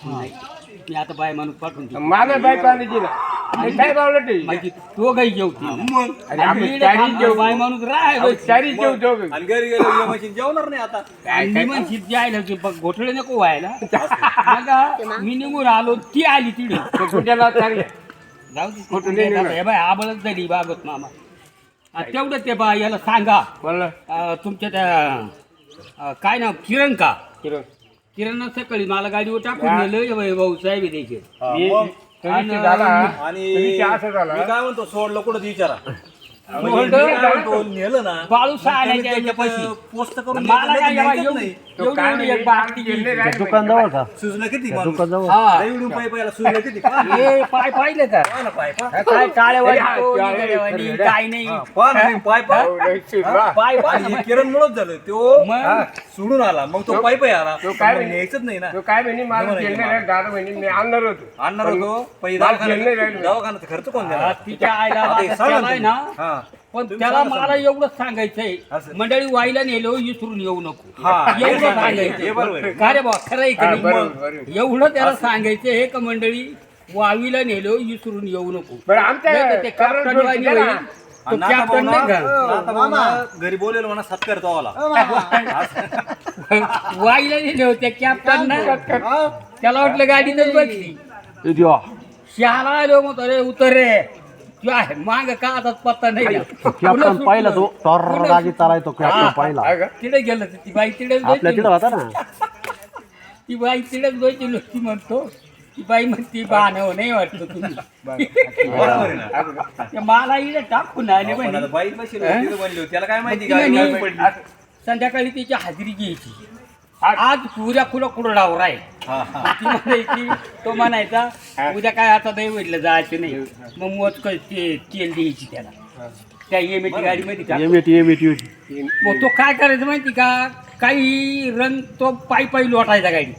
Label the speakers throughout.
Speaker 1: मी आता बाय माणूस पाठवून.
Speaker 2: माझा काय बावलं ते?
Speaker 1: माझी तो काही जेवती.
Speaker 3: मग?
Speaker 2: अरे आम्ही चारी जेवू
Speaker 1: बाय माणूस राहाय
Speaker 2: आम्ही चारी जेव दोघ.
Speaker 3: आणि घरी गेलो मशीन जेवणार नाही आता.
Speaker 1: मी म्हणशी जायला की बघ घोटळे नको व्हायला. मग मी निघून आलो ती आली
Speaker 2: कुठ्याला चांगले?
Speaker 1: जाऊ दे तिकडे
Speaker 2: नाही
Speaker 1: आता. हे बाय आबळच झाली बागत मामा. आ, तेवढं ते बा याला सांगा. आ, तुमच्या त्या आ, काय नाव? किरण का?
Speaker 2: किरण.
Speaker 1: किरण सकाळी मला गाडीवर टाकून नेलं भाऊ साहेब
Speaker 2: मी
Speaker 3: मग? आणि
Speaker 2: असं झाला.
Speaker 3: मी काय म्हणतो सोडलं कुठं ते विचारा. म्हणजे मी काय म्हणतो, नेलं ना
Speaker 1: बाळू आणायच्या
Speaker 3: त्याने
Speaker 1: याच्यापाशी.
Speaker 3: पोस्ट करून
Speaker 1: मला काय
Speaker 3: द्यायचं
Speaker 1: एवढी-
Speaker 3: नाही.
Speaker 2: तो
Speaker 1: एवढी
Speaker 2: काय
Speaker 1: एवढी एक बाटली गेली.
Speaker 4: दुकानजवळ का
Speaker 3: सुजलं किती माणूस?
Speaker 1: हा.
Speaker 3: लई उडून पाय पायला सुजलं किती पहा ना.
Speaker 1: हे पाय पाहिलं का
Speaker 3: पहा ना पाय पहा.
Speaker 1: काय टाळेवाडी
Speaker 2: अरे,
Speaker 1: तो,
Speaker 2: अरे,
Speaker 1: निगड्यावाडी,
Speaker 2: अरे,
Speaker 1: काय नाही
Speaker 3: हा, पहा ना तुम्ही पाय पहा.
Speaker 2: लई सुरला.
Speaker 1: पाय
Speaker 3: आणि
Speaker 1: पाय
Speaker 3: किरण मुळच झालं तो
Speaker 1: मग?
Speaker 3: हा, सोडून आला मग तो
Speaker 2: तो-
Speaker 3: पाय पाय आला
Speaker 2: तो काय
Speaker 3: मग
Speaker 2: म्हणे?
Speaker 3: न्यायचंच नाही ना
Speaker 2: तो काय म्हणे मला
Speaker 3: नाही
Speaker 2: दादा म्हणे मी आणणार होतो
Speaker 3: आणणार होतो पै
Speaker 2: मला जेल नाही
Speaker 3: दवाखान्यात
Speaker 2: राहिलं.
Speaker 3: दवाखान्यात खर्च कोण
Speaker 1: हा,
Speaker 3: देणार
Speaker 1: तिच्या आईला
Speaker 3: आता हे सांगा
Speaker 1: ना
Speaker 3: तुम्ही. हा.
Speaker 1: पण त्याला मला एवढंच सांगायचंय
Speaker 3: असं.
Speaker 1: मंडळी वाईला नेलो विसरून येऊ नको.
Speaker 3: हा, हे
Speaker 1: एवढं
Speaker 3: हे बरोबर
Speaker 1: सांगायचं
Speaker 3: आहे.
Speaker 1: का रे बा खरं आहे का
Speaker 2: हा? बरोबर.
Speaker 1: एवढं त्याला सांगायचं हे का मंडळी वावीला नेलो विसरून येऊ नको.
Speaker 2: बरं आमच्या
Speaker 1: नाही तर ते
Speaker 2: कारण
Speaker 1: कॅप्टन
Speaker 2: जोड
Speaker 1: वाणी
Speaker 2: किती ना?
Speaker 1: होईल. तो
Speaker 3: आणि आता
Speaker 1: कॅप्टन
Speaker 3: भाऊ
Speaker 1: नाही
Speaker 3: ना-
Speaker 1: का?
Speaker 3: आता भाऊ ना घरी बोलेल म्हणा सत्कार तवाला
Speaker 1: वाईला नेले होते कॅप्टन ना त्याला वाटलं गाडीतच बसली. शहाला आलो मग अरे उतर रे. तू आहे माग का आता पत्ता नाही ना. पुन्हा
Speaker 4: कॅप्टन
Speaker 1: सुटलं.
Speaker 4: पाहिला तो? टॉर
Speaker 1: पुन्हा
Speaker 4: गाडी चालायचो कॅप्टन पाहिला?
Speaker 2: हा
Speaker 1: गेलं तर ती बाई
Speaker 4: आपल्या. तिथं होता ना?
Speaker 1: ती बाई तिथेच बसली ती म्हणतो. ती बाई म्हणती बाणव नाही वाटत तुम्ही
Speaker 3: बरोबर आहे ना
Speaker 1: ते मला इथे टाकून आले
Speaker 3: पण
Speaker 1: म्हणे.
Speaker 3: आता बाईक बसली होती, तिथं बनली होती. त्याला काय माहिती गाडी काय पडली?
Speaker 1: संध्याकाळी तिची हजेरी घ्यायची. आज पुऱ्या फुलं कुरडावर आहे?
Speaker 3: हा, हा.
Speaker 1: ती म्हणायची तो म्हणायचा उद्या काय आता दही वडलं जायचं नाही. मग मोजक ते तेल द्यायची त्याला. त्या एमएटी गाडीमध्ये मग तो काय करायचं माहिती का? काही रंग तो पायी पायी लोटायचा गाडी.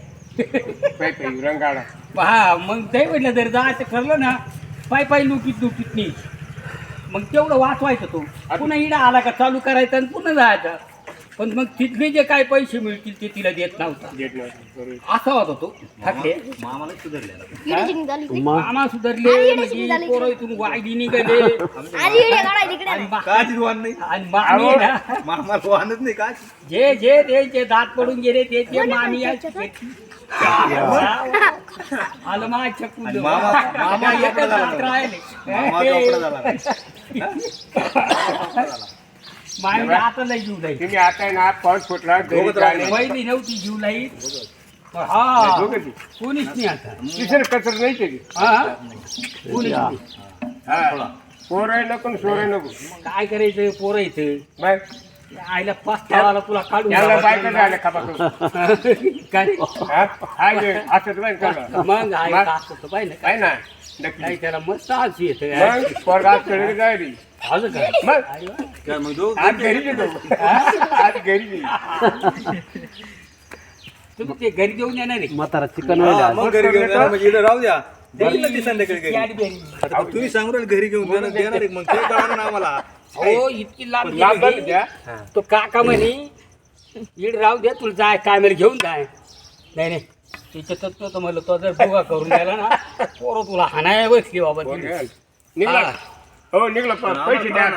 Speaker 2: रंगाडा.
Speaker 1: हा मग दही वडलं जर जायचं ठरलं ना पायी पायी लुकीत लुकीत नाही मग तेवढं वाचवायचं तो. पुन्हा इडा आला का चालू करायचं आणि पुन्हा जायचं. पण मग तिथले जे काय पैसे मिळतील ते तिला देत नव्हता.
Speaker 2: देत नव्हतं बरोबर.
Speaker 1: असा होता तो. ठाकरे.
Speaker 3: मामाला सुधारलेला.
Speaker 5: येण्याची निघाली ती.
Speaker 4: मग
Speaker 1: मामा सुधारले
Speaker 5: आणि
Speaker 1: म्हणजे. पोरं इथून वायदी निघाले.
Speaker 5: आणि येड्या काढायला इकडे
Speaker 1: आणि
Speaker 5: ना.
Speaker 1: मा-
Speaker 3: काय वाहन नाही.
Speaker 1: आणि मामी ना.
Speaker 3: मामाला वाहनच नाही काय
Speaker 1: जे जे ते जे दात पडून गेले ते ते मामी आहे. आलं
Speaker 3: आणि मामा मामा
Speaker 1: एकच दात राहिले.
Speaker 3: मामा चोपडा झाला
Speaker 1: मामी आता नाही जीव
Speaker 2: तुम्ही आता आहे ना पाऊस फुटला
Speaker 3: दोघं तर.
Speaker 1: पहिली नव्हती जीव नाही हा
Speaker 2: दोघं ती.
Speaker 1: कोणीच नाही आता.
Speaker 2: तिसरं कचर नाही केली
Speaker 1: हा? कोणीच नाही.
Speaker 2: हा. पोरं नको सोरं नको
Speaker 1: काय करायचं पोरं इथं?
Speaker 2: बाय.
Speaker 1: आईला पाच तावाला तुला काढून
Speaker 2: याला बायका.
Speaker 1: काय?
Speaker 2: हा? हा असंच.
Speaker 1: मग आई
Speaker 2: मग?
Speaker 1: तास होतं पाहिजे
Speaker 2: काय ना? नक्की.
Speaker 1: नाही त्याला मस्त आज येतं.
Speaker 2: मग? पोरगा आज कडे जायली
Speaker 1: आज काय
Speaker 2: मग?
Speaker 1: आई वा.
Speaker 3: काय मग दोघं
Speaker 2: आज घरी आज.
Speaker 1: तुम्ही ते घरी देऊन येणार आहे.
Speaker 4: म्हातारा चिकन
Speaker 3: हा, मग घरी घेऊन म्हणजे इकडे राहू द्या. देईल ना ती संध्याकाळी घरी. आता तुम्ही सांगू राहिले घरी घेऊन जाणार देणार आहे, मग. ते कळणार ना आम्हाला.
Speaker 1: हो इतकी लांब
Speaker 2: लाभ
Speaker 1: गेली.
Speaker 2: बंद द्या
Speaker 1: तो काका म्हणे इड राहू दे तुला जाय काय मला घेऊन जाय नाही नाही तिच्या तत्व तर म्हणलं तो जर बुगा करून गेला ना पोरं तुला हाणाय बसली बाबा. तिने.
Speaker 2: निघला
Speaker 1: हा.
Speaker 2: हो निघला पैसे द्या